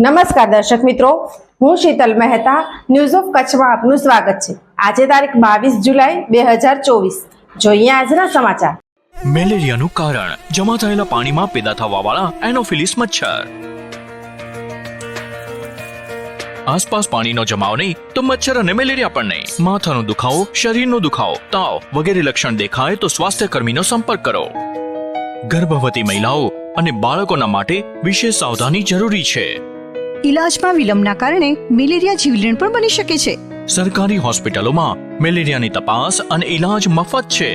નમસ્કાર દર્શક મિત્રો, હું શીતલ મહેતા ન્યૂઝ ઓફ કચ્છમાં આપનું સ્વાગત છે. આજે તારીખ બાવીસ જુલાઈ બે હજાર ચોવીસ. જોઈએ આજના સમાચાર. મેલેરિયાનું કારણ, જમા થયેલા પાણીમાં પેદા થવાવાળા એનોફિલિસ મચ્છર. આસપાસ પાણીનો જમાવ નહીં, તો મચ્છર અને મેલેરિયા પણ નહીં. માથાનો દુખાવો, શરીરનો દુખાવો, તાવ વગેરે લક્ષણ દેખાય તો સ્વાસ્થ્ય કર્મીનો સંપર્ક કરો. ગર્ભવતી મહિલાઓ અને બાળકોના માટે વિશેષ સાવધાની જરૂરી છે. ઇલાજમાં વિલંબના કારણે મેલેરિયા જીવલેણ પણ બની શકે છે. સરકારી હોસ્પિટલોમાં મેલેરિયાની તપાસ અને ઈલાજ મફત છે.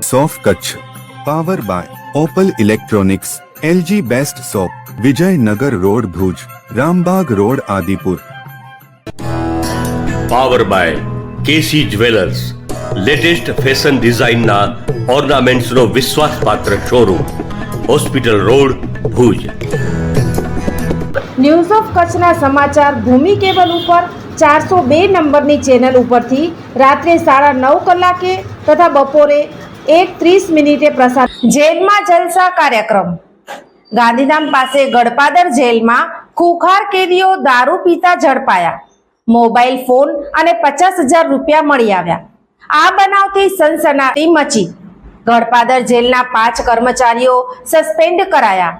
સોફ Kutch power by Opal electronics LG best shop Vijaynagar road Bhuj Rambag road Adipur. Power by KC jewellers latest fashion ડિઝાઇનના ઓર્નામેન્ટ્સનો વિશ્વાસપાત્ર showroom hospital road Bhuj. News of કચ્છના સમાચાર ભૂમિ કેબલ ઉપર ચારસો બે નંબરની ચેનલ ઉપરથી રાત્રે સાડા નવ કલાકે તથા બપોરે એક ત્રીસ મિનિટે પ્રસાર જેલમાં જલસા કાર્યક્રમ. ગાંધીધામ પાસે ગડપાદર જેલમાં ખુખાર કેદીઓ દારૂ પીતા ઝડપાયા. મોબાઈલ ફોન અને પચાસ હજાર રૂપિયા મળી આવ્યા. આ બનાવથી સનસનાટી મચી. ગડપાદર જેલના પાંચ કર્મચારીઓ સસ્પેન્ડ કરાયા.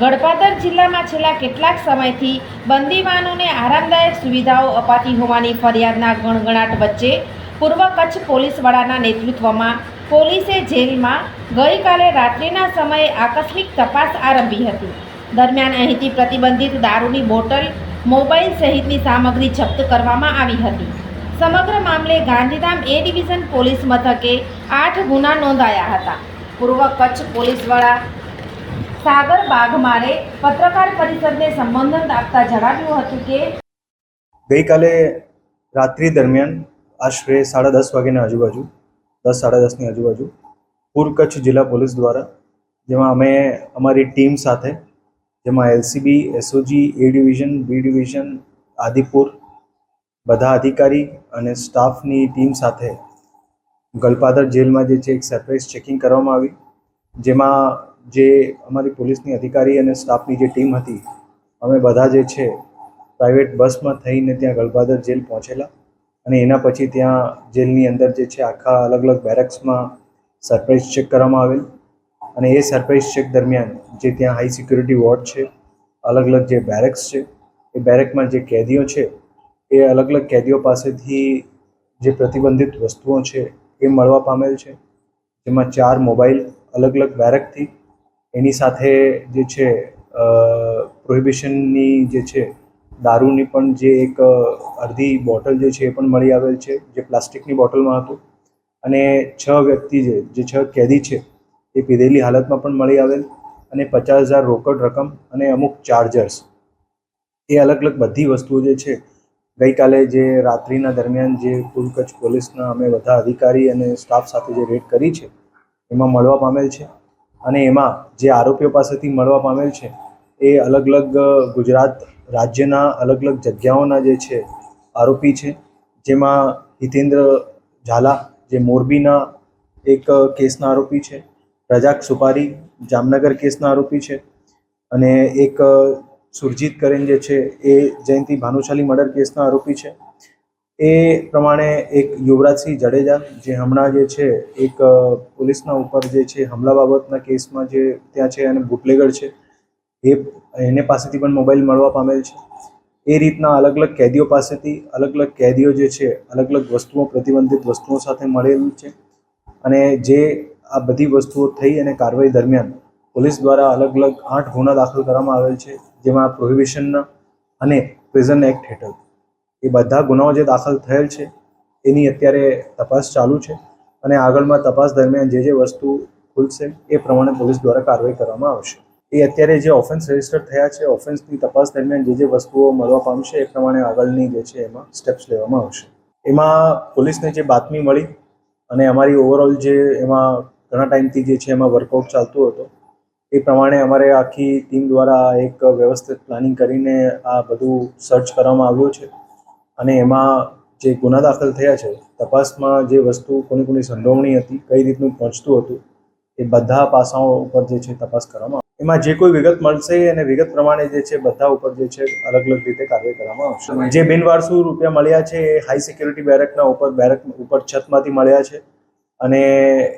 ગડપાદર જિલ્લામાં છેલ્લા કેટલાક સમયથી બંદીવાનોને આરામદાયક સુવિધાઓ અપાતી હોવાની ફરિયાદના ગણગણાટ વચ્ચે પૂર્વ કચ્છ પોલીસ વડાના નેતૃત્વમાં પોલીસે જેલમાં ગઈકાલે રાત્રિના સમયે આકસ્મિક તપાસ આરંભી હતી. દરમિયાન અહીંથી પ્રતિબંધિત દારૂની બોટલ, મોબાઈલ સહિતની સામગ્રી જપ્ત કરવામાં આવી હતી. સમગ્ર મામલે ગાંધીધામ એ ડિવિઝન પોલીસ મથકે આઠ ગુના નોંધાયા હતા. પૂર્વ કચ્છ પોલીસ વડા સાગર બાઘમારે પત્રકાર પરિષદને સંબોધન આપતા જણાવ્યું હતું કે ગઈકાલે રાત્રિ દરમિયાન આશરે સાડા દસ વાગ્યાની આજુબાજુ, દસ સાડા દસની આજુબાજુ પૂર્વ કચ્છ જિલ્લા પોલીસ દ્વારા, જેમાં અમે, અમારી ટીમ સાથે, જેમાં LCB, SOG, A division, B division, Adipur, બધા અધિકારી અને સ્ટાફની ટીમ સાથે ગલપાદર જેલમાં જે છે એક સરપ્રાઇઝ ચેકિંગ કરવામાં આવી, જેમાં જે અમારી પોલીસની અધિકારી અને સ્ટાફની જે ટીમ હતી, અમે બધા જે છે, પ્રાઇવેટ બસમાં થઈને ત્યાં ગલબાદર જેલ પહોંચેલા અને એના પછી ત્યાં જેલની અંદર જે છે, આખા અલગ અલગ બેરેક્સમાં સરપ્રાઇઝ ચેક કરવામાં આવેલ. અને એ સરપ્રાઇઝ ચેક દરમિયાન જે ત્યાં હાઈ સિક્યુરિટી વોર્ડ છે અલગ અલગ જે બેરેક્સ છે, એ બેરેકમાં જે કેદીઓ છે, એ અલગ અલગ કેદીઓ પાસેથી જે પ્રતિબંધિત વસ્તુઓ છે, એ મળવા પામેલ છે. જેમાં ચાર મોબાઈલ અલગ અલગ બેરેકથી એની સાથે જે છે પ્રોહિબિશનની જે છે, દારૂની પણ જે એક અડધી બોટલ જે છે એ પણ મળી આવેલ છે, જે પ્લાસ્ટિકની બોટલમાં હતું. અને છ વ્યક્તિ જે જે છ કેદી છે, એ પીધેલી હાલતમાં પણ મળી આવેલ અને પચાસ હજાર રોકડ રકમ અને અમુક ચાર્જર્સ એ અલગ અલગ બધી વસ્તુઓ જે છે, ગઈકાલે જે રાત્રિના દરમિયાન જે કુલ કચ્છ પોલીસના અમે બધા અધિકારી અને સ્ટાફ સાથે જે રેડ કરી છે, એમાં મળવા પામેલ છે. અને એમાં જે આરોપીઓ પાસેથી મળવા પામેલ છે, એ અલગ અલગ ગુજરાત રાજ્યના અલગ અલગ જગ્યાઓના જે છે, આરોપી છે. જેમાં હિતેન્દ્ર ઝાલા, જે મોરબીના એક કેસના આરોપી છે. રજાક સુપારી, જામનગર કેસના આરોપી છે. અને એક સુરજીત કરેન જે છે, એ જયંતિ ભાનુશાલી મર્ડર કેસના આરોપી છે. એ પ્રમાણે એક યુવરાજસિંહ જડેજા જે હમણાં જે છે, એક પોલીસના ઉપર જે છે, હમલા બાબતના કેસમાં જે ત્યાં છે અને બુટલેગર છે, એ, એને પાસેથી પણ મોબાઈલ મળવા પામેલ છે. એ રીતના અલગ અલગ કેદીઓ પાસેથી અલગ અલગ કેદીઓ જે છે અલગ અલગ વસ્તુઓ, પ્રતિબંધિત વસ્તુઓ સાથે મળેલું છે અને જે આ બધી વસ્તુઓ થઈ અને કાર્યવાહી દરમિયાન પોલીસ દ્વારા અલગ અલગ આઠ ગુના દાખલ કરવામાં આવેલ છે, જેમાં પ્રોહિબિશનના અને પ્રિઝન એક્ટ હેઠળ. એ બધા ગુનાઓ જે દાખલ થયેલ છે, એની અત્યારે તપાસ ચાલુ છે અને આગળમાં તપાસ દરમિયાન જે જે વસ્તુ ખુલશે એ પ્રમાણે પોલીસ દ્વારા કાર્યવાહી કરવામાં આવશે. એ અત્યારે જે ઓફેન્સ રજિસ્ટર થયા છે ઓફેન્સની તપાસ દરમિયાન જે જે વસ્તુઓ મળવા પામશે એ પ્રમાણે આગળની જે છે એમાં સ્ટેપ્સ લેવામાં આવશે. એમાં પોલીસને જે બાતમી મળી અને અમારી ઓવરઓલ જે એમાં ઘણા ટાઈમથી જે છે એમાં વર્કઆઉટ ચાલતું હતું, એ પ્રમાણે અમારે આખી ટીમ દ્વારા એક વ્યવસ્થિત પ્લાનિંગ કરીને આ બધું સર્ચ કરવામાં આવ્યું છે. અને એમાં જે ગુના દાખલ થયા છે તપાસમાં જે વસ્તુ કોની કોની સંડોવણી હતી કઈ રીતનું પહોંચતું હતું એ બધા પાસાઓ ઉપર જે છે તપાસ કરવામાં એમાં જે કોઈ વિગત મળશે અને વિગત પ્રમાણે જે છે બધા ઉપર જે છે અલગ અલગ રીતે કાર્ય કરવામાં આવશે. જે બિનવારસુ રૂપિયા મળ્યા છે એ હાઈ સિક્યુરિટી બેરકના ઉપર બેરક ઉપર છતમાંથી મળ્યા છે અને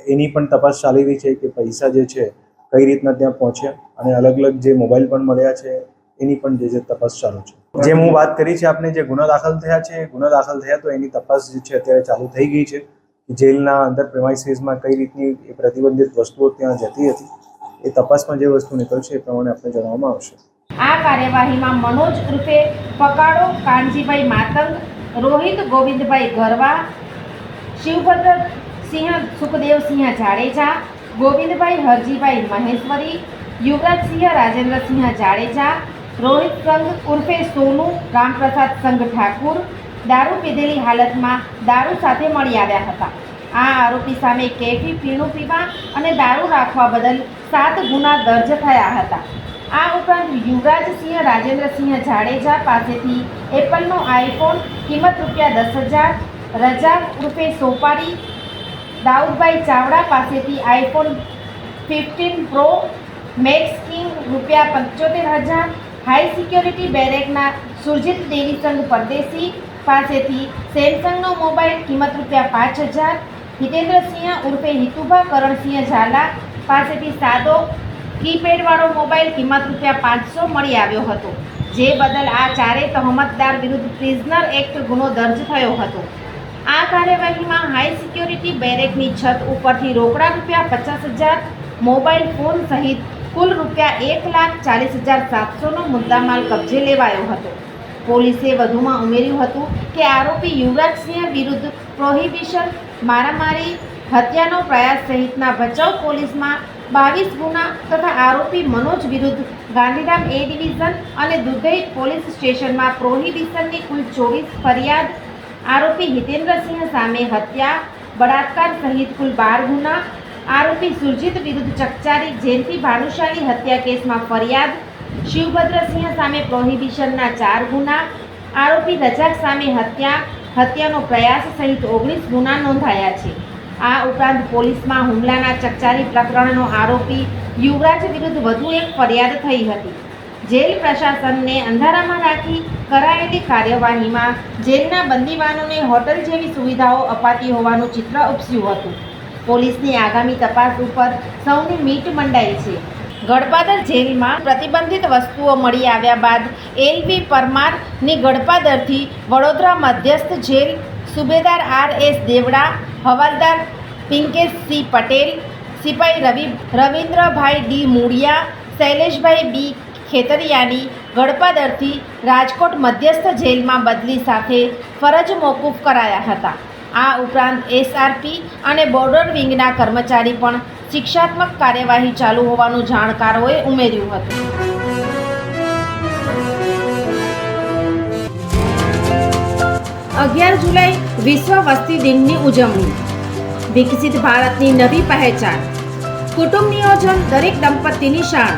એની પણ તપાસ ચાલી રહી છે કે પૈસા જે છે કઈ રીતના ત્યાં પહોંચ્યા અને અલગ અલગ જે મોબાઈલ પણ મળ્યા છે એની પણ જે છે તપાસ ચાલુ છે. જેમ હું વાત કરી છે આપને, જે ગુનો દાખલ થયા છે, ગુનો દાખલ થયા તો એની તપાસ જે છે અત્યારે ચાલુ થઈ ગઈ છે જેલના અંદર પ્રેમાઇસીસમાં કઈ રીતની એ પ્રતિબંધિત વસ્તુઓ ત્યાં જતી હતી, એ તપાસમાં જે વસ્તુ નીકળશે એ પ્રમાણે આપણે જણાવવામાં આવશે. આ કાર્યવાહીમાં મનોજ રૂપે પકાડો કાનજીભાઈ માતંગ, રોહિત ગોવિંદભાઈ ગરવા, શિવભદ્ર સિંહ સુખદેવસિંહ જાડેજા, ગોવિંદભાઈ હરજીભાઈ મહેશ્વરી યુવરાજસિંહ રાજેન્દ્રસિંહ જાડેજા રોહિત સંઘ ઉર્ફે સોનુ, રામપ્રસાદ સંઘ ઠાકુર દારૂ પીધેલી હાલતમાં દારૂ સાથે મળી આવ્યા હતા. આ આરોપી સામે કેફી, પીણું પીવા અને દારૂ રાખવા બદલ સાત ગુના દર્જ થયા હતા. આ ઉપરાંત યુવરાજસિંહ, રાજેન્દ્રસિંહ જાડેજા પાસેથી એપલનો આઈફોન, કિંમત રૂપિયા દસ હજાર રજાક ઉર્ફે સોપારી, દાઉદભાઈ ચાવડા પાસેથી iPhone fifteen pro, max king રૂપિયા પંચોતેર હજાર હાઈ સિક્યોરિટી બેરેકના સુરજીત દેવીસંગ પરદેશી પાસેથી સેમસંગનો મોબાઈલ કિંમત રૂપિયા પાંચ હજાર, હિતેન્દ્રસિંહ ઉર્ફે હિતુભા કરણસિંહ ઝાલા પાસેથી સાદો કીપેડવાળો મોબાઈલ કિંમત રૂપિયા પાંચસો મળી આવ્યો હતો, જે બદલ આ ચારેય તહમતદાર વિરુદ્ધ પ્રિઝનર એક્ટ ગુનો દર્જ થયો હતો. આ કાર્યવાહીમાં હાઈ સિક્યોરિટી બેરેકની છત ઉપરથી રોકડા રૂપિયા પચાસ હજાર મોબાઈલ ફોન સહિત કુલ રૂપિયા એક લાખ ચાલીસ હજાર સાતસોનો મુદ્દામાલ કબજે લેવાયો હતો. પોલીસે વધુમાં ઉમેર્યું હતું કે આરોપી યુવરાજસિંહ વિરુદ્ધ પ્રોહિબિશન, મારામારી, હત્યાનો પ્રયાસ સહિતના ભચાઉ પોલીસમાં બાવીસ ગુના તથા આરોપી મનોજ વિરુદ્ધ ગાંધીધામ એ ડિવિઝન અને દુધઈ પોલીસ સ્ટેશનમાં પ્રોહિબિશનની કુલ ચોવીસ ફરિયાદ, આરોપી હિતેન્દ્રસિંહ સામે હત્યા, બળાત્કાર સહિત કુલ બાર ગુના આરોપી સુરજીત વિરુદ્ધ ચકચારી જયંતિ ભાનુશાળી હત્યા કેસમાં ફરિયાદ, શિવભદ્રસિંહ સામે પ્રોહિબિશનના ચાર ગુના, આરોપી રજાક સામે હત્યા, હત્યાનો પ્રયાસ સહિત ઓગણીસ ગુના નોંધાયા છે. આ ઉપરાંત પોલીસમાં હુમલાના ચકચારી પ્રકરણનો આરોપી યુવરાજ વિરુદ્ધ વધુ એક ફરિયાદ થઈ હતી. જેલ પ્રશાસનને અંધારામાં રાખી કરાયેલી કાર્યવાહીમાં જેલના બંદીવાનોને હોટલ જેવી સુવિધાઓ અપાતી હોવાનું ચિત્ર ઉપસ્યું હતું. પોલીસની આગામી તપાસ ઉપર સૌની મીટ મંડાઈ છે. ગડપાદર જેલમાં પ્રતિબંધિત વસ્તુઓ મળી આવ્યા બાદ એલવી પરમારની ગડપાદરથી વડોદરા મધ્યસ્થ જેલ સુબેદાર આર એસ દેવડા, હવાલદાર પિંકેશ સી પટેલ, સિપાઈ રવિ રવિન્દ્રભાઈ ડી મૂળિયા, શૈલેષભાઈ બી ખેતરિયાની ગડપાદરથી રાજકોટ મધ્યસ્થ જેલમાં બદલી સાથે ફરજ મોકૂફ કરાયા હતા. આ ઉપરાંત એસઆરપી અને બોર્ડર વિંગના કર્મચારી પણ શિક્ષાત્મક કાર્યવાહી ચાલુ હોવાનું જાણકારોએ ઉમેર્યું હતું. અગિયાર જુલાઈ વિશ્વ વસ્તી દિનની ઉજવણી. વિકસિત ભારતની નવી પહેચાન. કુટુંબ નિયોજન દરેક દંપતીની શાન.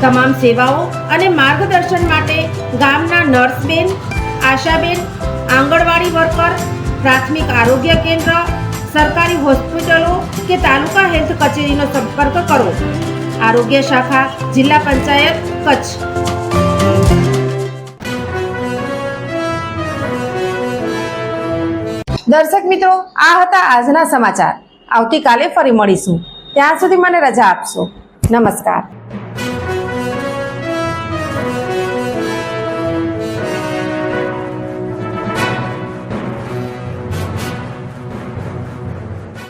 તમામ સેવાઓ અને માર્ગદર્શન માટે ગામના નર્સબેન, આશાબેન, આંગણવાડી વર્કર પ્રાથમિક આરોગ્ય કેન્દ્ર, સરકારી હોસ્પિટલો કે તાલુકા હેલ્થ કચેરીનો સંપર્ક કરો. આરોગ્ય શાખા, જિલ્લા પંચાયત, કચ્છ. દર્શક મિત્રો, આ હતા આજના સમાચાર. આવતીકાલે ફરી મળીશું. ત્યાં સુધી મને રજા આપશો. નમસ્કાર.